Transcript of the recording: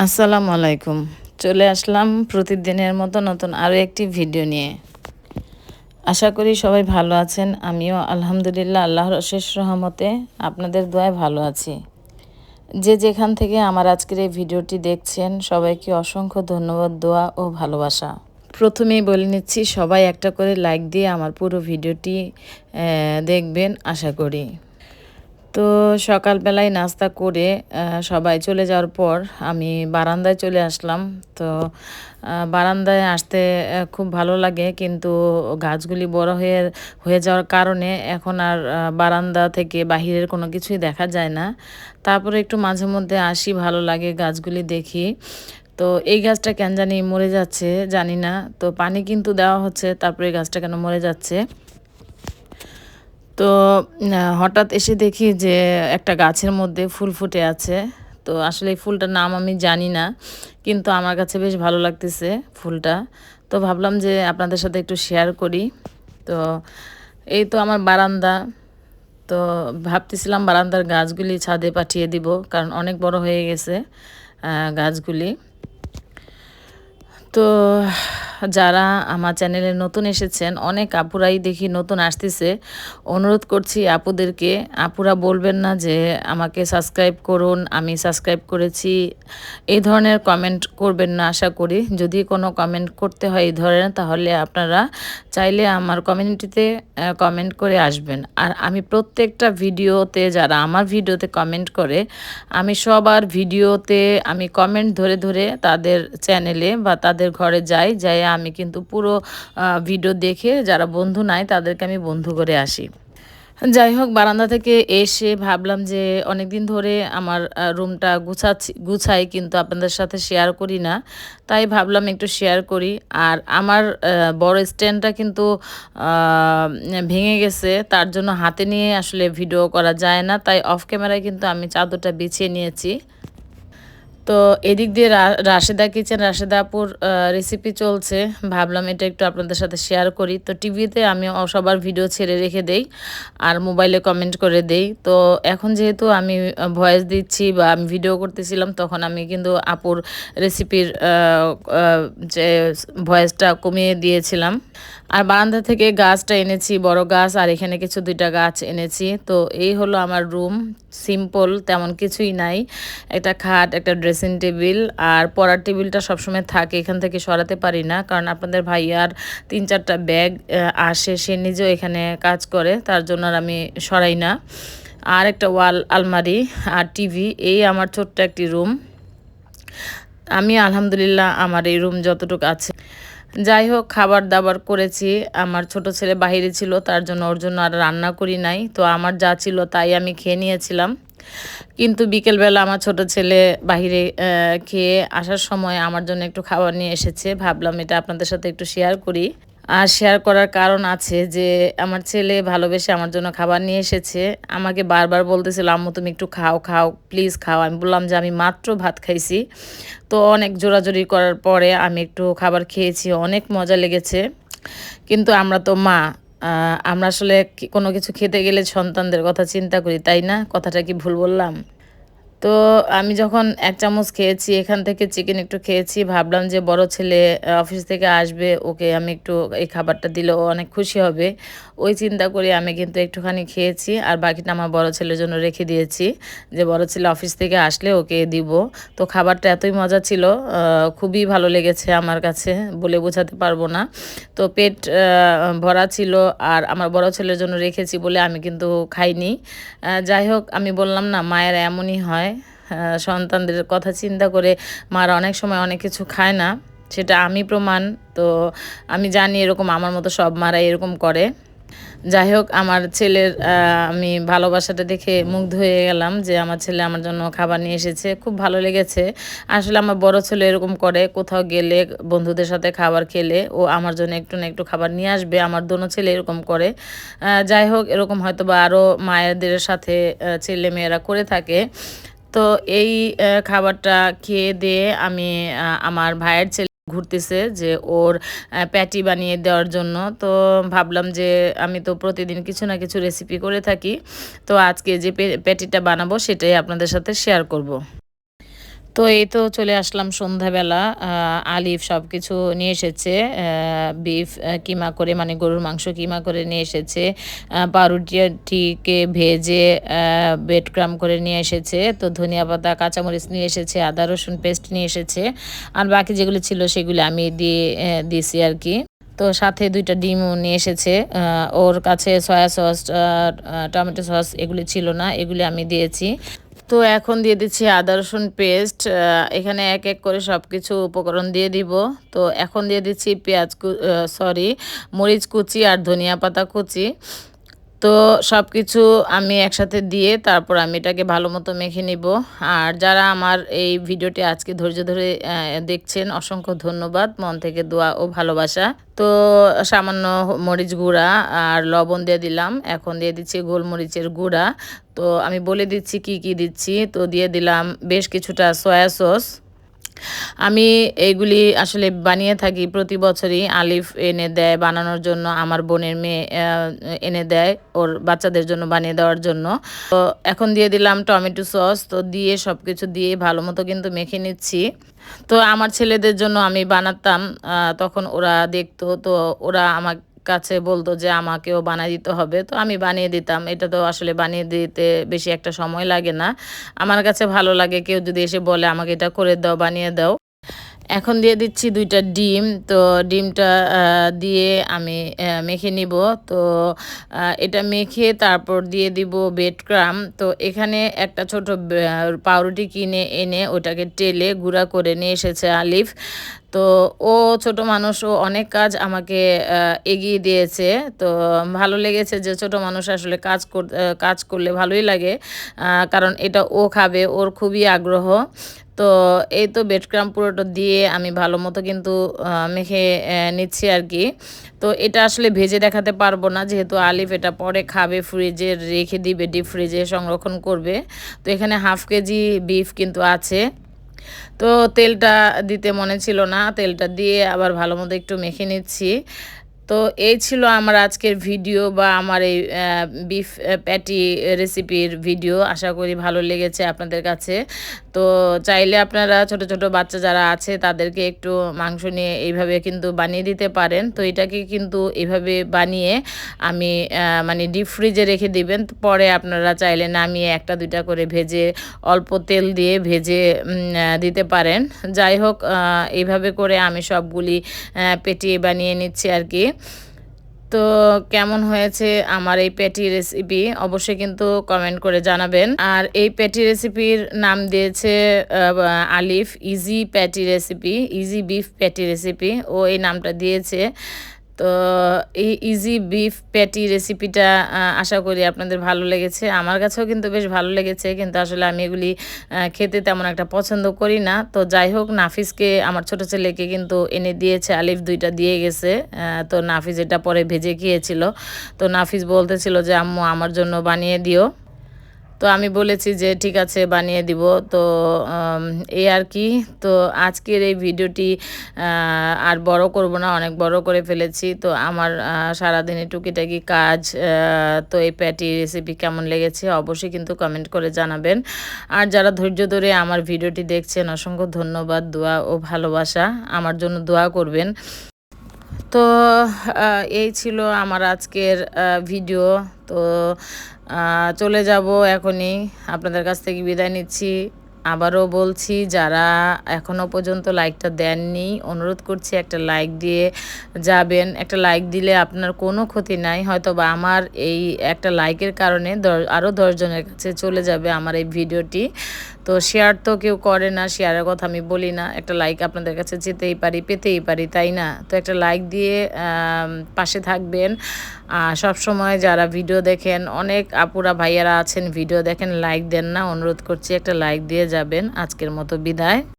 আসসালামু আলাইকুম। চলে আসলাম প্রতিদিনের মতো নতুন আরও একটি ভিডিও নিয়ে। আশা করি সবাই ভালো আছেন, আমিও আলহামদুলিল্লাহ আল্লাহর অশেষ রহমতে আপনাদের দোয়ায় ভালো আছি। যে যেখান থেকে আমার আজকের এই ভিডিওটি দেখছেন, সবাইকে অসংখ্য ধন্যবাদ, দোয়া ও ভালোবাসা। প্রথমেই বলে নিচ্ছি, সবাই একটা করে লাইক দিয়ে আমার পুরো ভিডিওটি দেখবেন, আশা করি। তো সকালবেলায় নাস্তা করে সবাই চলে যাওয়ার পর আমি বারান্দায় চলে আসলাম। তো বারান্দায় আসতে খুব ভালো লাগে কিন্তু গাছগুলি বড় হয়ে হয়ে যাওয়ার কারণে এখন আর বারান্দা থেকে বাহিরের কোনো কিছুই দেখা যায় না। তারপরে একটু মাঝে মধ্যে আসি, ভালো লাগে গাছগুলি দেখি। তো এই গাছটা কেন জানি মরে যাচ্ছে জানি না। তো পানি কিন্তু দেওয়া হচ্ছে, তারপরে এই গাছটা কেন মরে যাচ্ছে। তো হঠাৎ এসে দেখি যে একটা গাছের মধ্যে ফুল ফুটে আছে। তো আসলে এই ফুলটার নাম আমি জানি না, কিন্তু আমার কাছে বেশ ভালো লাগতেছে ফুলটা। তো ভাবলাম যে আপনাদের সাথে একটু শেয়ার করি। তো এই তো আমার বারান্দা। তো ভাবতেছিলাম বারান্দার গাছগুলি ছাদে পাঠিয়ে দিব, কারণ অনেক বড় হয়ে গেছে গাছগুলি। তো যারা আমার চ্যানেলে নতুন এসেছেন, অনেক আপুরাই দেখি নতুন আসতেছে। অনুরোধ করছি আপুদেরকে, আপুরা বলবেন না যে আমাকে সাবস্ক্রাইব করুন, আমি সাবস্ক্রাইব করেছি। এই ধরনের কমেন্ট করবেন না আশা করি। যদি কোনো কমেন্ট করতে হয় এই ধরনের, তাহলে আপনারা চাইলে আমার কমিউনিটিতে কমেন্ট করে আসবেন। আর আমি প্রত্যেকটা ভিডিওতে যারা আমার ভিডিওতে কমেন্ট করে, আমি সবার ভিডিওতে আমি কমেন্ট ধরে ধরে তাদের চ্যানেলে বা তাদের ঘরে যাই যাই আমি কিন্তু পুরো ভিডিও দেখে যারা বন্ধু নাই তাদেরকে আমি বন্ধু করে আসি। যাই হোক বারান্দা থেকে এসে ভাবলাম যে অনেক দিন ধরে আমার রুমটা গুছাচ্ছি, গুছাই কিন্তু আপনাদের সাথে শেয়ার করি না। তাই ভাবলাম একটু শেয়ার করি। আর আমার বড় স্ট্যান্ডটা কিন্তু ভেঙে গেছে। তার জন্য হাতে নিয়ে আসলে ভিডিও করা যায় না। তাই অফ ক্যামেরায় কিন্তু আমি চাদরটা বিছিয়ে নিয়েছি। তো এদিক দিয়ে রাশেদা কিচেন, রাশেদা আপুর রেসিপি চলছে। ভাবলাম এটা একটু আপনাদের সাথে শেয়ার করি। তো টিভিতে আমি সবার ভিডিও ছেড়ে রেখে দেই আর মোবাইলে কমেন্ট করে দেই। তো এখন যেহেতু আমি ভয়েস দিচ্ছি বা আমি ভিডিও করতেছিলাম, তখন আমি কিন্তু আপুর রেসিপির যে ভয়েসটা কমিয়ে দিয়েছিলাম। আর বারান্দা থেকে গাছটা এনেছি, বড় গাছ, আর এখানে কিছু দুইটা গাছ এনেছি। তো এই হলো আমার রুম সিম্পল তেমন কিছুই নাই। একটা খাট, একটা ড্রেসিং টেবিল আর পড়ার টেবিলটা সবসময় থাকে, এখান থেকে সরাতে পারি না। কারণ আপনাদের ভাইয়ার তিন চারটা ব্যাগ আসে, সে নিজেও এখানে কাজ করে, তার জন্য আর আমি সরাই না। আর একটা ওয়াল, আলমারি, আর টিভি এই আমার ছোট্ট একটি রুম আমি আলহামদুলিল্লাহ আমার এই রুম যতটুকু আছে। যাই হোক খাবার দাবার করেছি। আমার ছোট ছেলে বাহিরে ছিল, তার জন্য ওর জন্য আর রান্না করি নাই। তো আমার যা ছিল তাই আমি খেয়ে নিয়েছিলাম। কিন্তু বিকেলবেলা আমার ছোট ছেলে বাহিরে খেয়ে আসার সময় আমার জন্য একটু খাবার নিয়ে এসেছে। ভাবলাম এটা আপনাদের সাথে একটু শেয়ার করি। আর শেয়ার করার কারণ আছে যে, আমার ছেলে ভালোবেসে আমার জন্য খাবার নিয়ে এসেছে। আমাকে বারবার বলতেছিল, আম্মু, তুমি একটু খাও খাও প্লিজ খাও। আমি বললাম যে, আমি মাত্র ভাত খাইছি। তো অনেক জোরাজোরি করার পরে আমি একটু খাবার খেয়েছি, অনেক মজা লেগেছে। কিন্তু আমরা তো মা আমরা আসলে কোনো কিছু খেতে গেলে সন্তানদের কথা চিন্তা করি, তাই না? কথাটা কি ভুল বললাম? তো আমি যখন এক চামচ খেয়েছি, এখান থেকে চিকেন একটু খেয়েছি, ভাবলাম যে বড় ছেলে অফিস থেকে আসবে, ওকে আমি একটু এই খাবারটা দিলে ও অনেক খুশি হবে। ওই চিন্তা করে আমি কিন্তু একটুখানি খেয়েছি, আর বাকিটা আমার বড় ছেলের জন্য রেখে দিয়েছি, যে বড় ছেলে অফিস থেকে আসলে ওকে দিব। তো খাবারটা এতই মজা ছিল খুবই ভালো লেগেছে আমার কাছে, বলে বোঝাতে পারব না। তো পেট ভরা ছিল, আর আমার বড় ছেলের জন্য রেখেছি বলে আমি কিন্তু খাইনি। যাই হোক, আমি বললাম না, মায়ের এমনই হয় সন্তানদের কথা চিন্তা করে মারা অনেক সময় অনেক কিছু খায় না, সেটা আমি প্রমাণ। তো আমি জানি এরকম আমার মতো সব মারা এরকম করে। যাই হোক, আমার ছেলের আমি ভালোবাসাটা দেখে মুগ্ধ হয়ে গেলাম যে আমার ছেলে আমার জন্য খাবার নিয়ে এসেছে। খুব ভালো লেগেছে। আসলে আমার বড় ছেলে এরকম করে, কোথাও গেলে, বন্ধুদের সাথে খাবার খেলে, ও আমার জন্য একটু না একটু খাবার নিয়ে আসবে। আমার দোনো ছেলে এরকম করে। যাই হোক, এরকম হয়তো বা আরও মায়েদের সাথে ছেলে মেয়েরা করে থাকে। তো এই খাবারটা খেয়ে দিয়ে আমি আমার ভাইয়ের ছেলে ঘুরতেছে যে ওর প্যাটি বানিয়ে দেওয়ার জন্য তো ভাবলাম যে আমি তো প্রতিদিন কিছু না কিছু রেসিপি করে থাকি তো আজকে যে প্যাটিটা বানাবো সেটাই আপনাদের সাথে শেয়ার করব। তো এই তো চলে আসলাম সন্ধ্যাবেলা আলিফ সব কিছু নিয়ে এসেছে বিফ কিমা করে মানে গরুর মাংস কিমা করে নিয়ে এসেছে পাউরুটিকে ভেজে বেড ক্রাম করে নিয়ে এসেছে, তো ধনিয়া পাতা, কাঁচামরিচ নিয়ে এসেছে, আদা, রসুন পেস্ট নিয়ে এসেছে, আর বাকি যেগুলো ছিল সেগুলো আমি দিয়ে দিয়েছি আর কি। তো সাথে দুইটা ডিমও নিয়ে এসেছে ওর কাছে সয়া সস টমেটো সস এগুলি ছিল না, এগুলি আমি দিয়েছি। তো এখন দিয়ে দিচ্ছি আদা, রসুন পেস্ট এখানে এক এক করে সব কিছু উপকরণ দিয়ে দিব। তো এখন দিয়ে দিচ্ছি পেঁয়াজ সরি মরিচ কুচি আর ধনিয়া পাতা কুচি। তো সব কিছু আমি একসাথে দিয়ে তারপর আমি এটাকে ভালো মতো মেখে নিব। আর যারা আমার এই ভিডিওটি আজকে ধৈর্য ধরে দেখছেন, অসংখ্য ধন্যবাদ। মন থেকে দোয়া ও ভালোবাসা। তো সামান্য মরিচ গুঁড়া আর লবণ দিয়ে দিলাম। এখন দিয়ে দিচ্ছি গোলমরিচের গুঁড়া। তো আমি বলে দিচ্ছি কি কি দিচ্ছি। তো দিয়ে দিলাম বেশ কিছুটা সয়া সস। আমি এইগুলি আসলে বানিয়ে থাকি প্রতি বছরই আলিফ এনে দেয় বানানোর জন্য, আমার বোনের মেয়ে এনে দেয় ওর বাচ্চাদের জন্য বানিয়ে দেওয়ার জন্য। তো এখন দিয়ে দিলাম টমেটো সস, তো দিয়ে সব কিছু দিয়ে ভালো মতো কিন্তু মেখে নিচ্ছি। তো আমার ছেলেদের জন্য আমি বানাতাম তখন ওরা দেখতো, তো ওরা আমার কাছে বলতো যে, আমাকেও বানিয়ে দিতে হবে। তো আমি বানিয়ে দিতাম। এটা তো আসলে বানিয়ে দিতে বেশি একটা সময় লাগে না। আমার কাছে ভালো লাগে। কেউ যদি এসে বলে, আমাকে এটা করে দাও, বানিয়ে দাও। এখন দিয়ে দিচ্ছি দুইটা ডিম। তো ডিমটা দিয়ে আমি মেখে নিব। তো এটা মেখে তারপর দিয়ে দিব বেড ক্রাম তো এখানে একটা ছোট পাউরুটি কিনে এনে ওটাকে টেলে গুঁড়া করে নিয়ে এসেছে আলিফ। তো ও ছোট মানুষ, ও অনেক কাজ আমাকে এগিয়ে দিয়েছে। তো ভালো লেগেছে যে ছোট মানুষ আসলে কাজ কর কাজ করলে ভালোই লাগে। কারণ এটা ও খাবে, ওর খুবই আগ্রহ। তো এই তো বেডক্রাম পুরোটা দিয়ে আমি ভালো মতো কিন্তু মেখে নিচ্ছি আর কি তো এটা আসলে ভেজে দেখাতে পারব না, যেহেতু আলিফ এটা পরে খাবে, ফ্রিজে রেখে দিবে, ডিপ ফ্রিজে সংরক্ষণ করবে। তো এখানে হাফ কেজি বিফ কিন্তু আছে। তো তেলটা দিতে মনে ছিল না, তেলটা দিয়ে আবার ভালো মতো একটু মেখে নিচ্ছি। তো এই ছিল আমার আজকের ভিডিও বা আমার এই বিফ প্যাটি রেসিপির ভিডিও আশা করি ভালো লেগেছে আপনাদের কাছে। তো চাইলে আপনারা ছোট ছোট বাচ্চা যারা আছে, তাদেরকে একটু মাংস নিয়ে এইভাবে কিন্তু বানিয়ে দিতে পারেন। তো এটাকে কিন্তু এইভাবে বানিয়ে আমি মানে ডিপ ফ্রিজে রেখে দিবেন। পরে আপনারা চাইলে নামিয়ে একটা, দুইটা করে ভেজে অল্প তেল দিয়ে ভেজে দিতে পারেন। যাই হোক এইভাবে করে আমি সবগুলি পেটিয়ে বানিয়ে নিচ্ছি আর কি। তো কেমন হয়েছে আমার এই প্যাটি রেসিপি অবশ্যই কিন্তু কমেন্ট করে জানাবেন। আর এই প্যাটি রেসিপির নাম দিয়েছে Alif easy patty recipe easy beef patty recipe ও এই নামটা দিয়েছে। তো এই ইজি বিফ প্যাটি রেসিপিটা আশা করি আপনাদের ভালো লেগেছে। আমার কাছেও কিন্তু বেশ ভালো লেগেছে, কিন্তু আসলে আমি এগুলি খেতে তেমন একটা পছন্দ করি না। তো যাই হোক, নাফিসকে, আমার ছোট ছেলেকে কিন্তু এনে দিয়েছে, আলিফ দুইটা দিয়ে গেছে। তো নাফিস এটা পরে ভেজে খেয়েছিল। তো নাফিস বলতেছিল যে, আম্মু, আমার জন্য বানিয়ে দিও। তো আমি বলেছি যে ঠিক আছে, বানিয়ে দিব। তো এই আর কি। তো আজকের এই ভিডিওটি আর বড় করব না, অনেক বড় করে ফেলেছি। তো আমার সারাদিনে টুকিটাকি কাজ তো এই প্যাটি রেসিপি কেমন লেগেছে অবশ্যই কিন্তু কমেন্ট করে জানাবেন। আর যারা ধৈর্য ধরে আমার ভিডিওটি দেখছেন, অসংখ্য ধন্যবাদ, দোয়া ও ভালোবাসা। আমার জন্য দোয়া করবেন। তো এই ছিল আমার আজকের ভিডিও। তো চলে যাব এখনই। আপনাদের কাছ থেকে বিদায় নিচ্ছি। আবারও বলছি, যারা এখনও পর্যন্ত লাইকটা দেননি, অনুরোধ করছি একটা লাইক দিয়ে যাবেন। একটা লাইক দিলে আপনার কোনো ক্ষতি নাই। হয়তো বা আমার এই একটা লাইকের কারণে আরও দশজনের কাছে চলে যাবে আমার এই ভিডিওটি। তো শেয়ার তো কেউ করে না শেয়ারের কথা আমি বলি না। একটা লাইক আপনাদের কাছে যেতেই পারি, পেতেই পারি, তাই না? তো একটা লাইক দিয়ে পাশে থাকবেন। সব সময় যারা ভিডিও দেখেন, অনেক আপুরা ভাইয়ারা আছেন ভিডিও দেখেন লাইক দেন না, অনুরোধ করছি একটা লাইক দিয়ে যাবেন। আজকের মতো বিদায়।